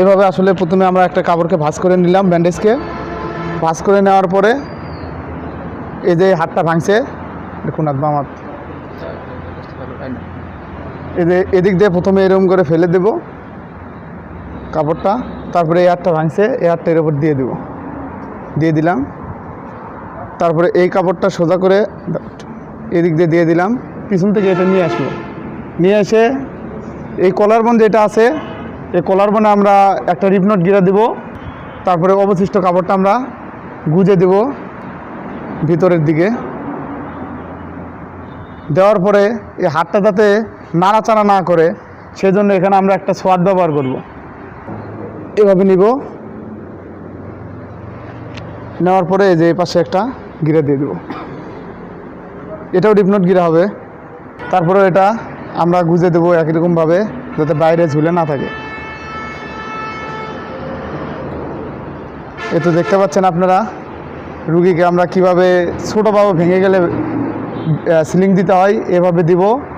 এভাবে আসলে প্রথমে আমরা একটা কাপড়কে ভাঁজ করে নিলাম ব্যান্ডেজকে। ভাঁজ করে নেওয়ার পরে এই যে হাতটা ভাঙছে, দেখুন হাত এই যে এদিক দিয়ে প্রথমে এরকম করে ফেলে দেব কাপড়টা, তারপরে এই হাতটা ভাঙছে, এই হাতটা এর উপর দিয়ে দেব। দিয়ে দিলাম। তারপরে এই কাপড়টা সোজা করে এদিক দিয়ে দিয়ে দিলাম। পিছন থেকে এটা নিয়ে আসব। নিয়ে এসে এই কলার বন যেটা আছে এই কলার বনে আমরা একটা রিপনট গিরা দেব। তারপরে অবশিষ্ট কাপড়টা আমরা গুজে দেব ভিতরের দিকে। দেওয়ার পরে এই হাতটা যাতে নাড়াচাড়া না করে, সেজন্য এখানে আমরা একটা সোয়াদ ব্যবহার করব। এভাবে নিব। নেওয়ার পরে যে পাশে একটা গিরা দিয়ে দেব। এটাও ডিপনোট গিরা হবে। তারপরে এটা আমরা গুজে দেবো একই রকমভাবে যাতে বাইরে ঝুলে না থাকে। এ তো দেখতে পাচ্ছেন আপনারা, রুগীকে আমরা কীভাবে ছোটোভাবে ভেঙে গেলে সিলিং দিতে হয়, এভাবে দিব।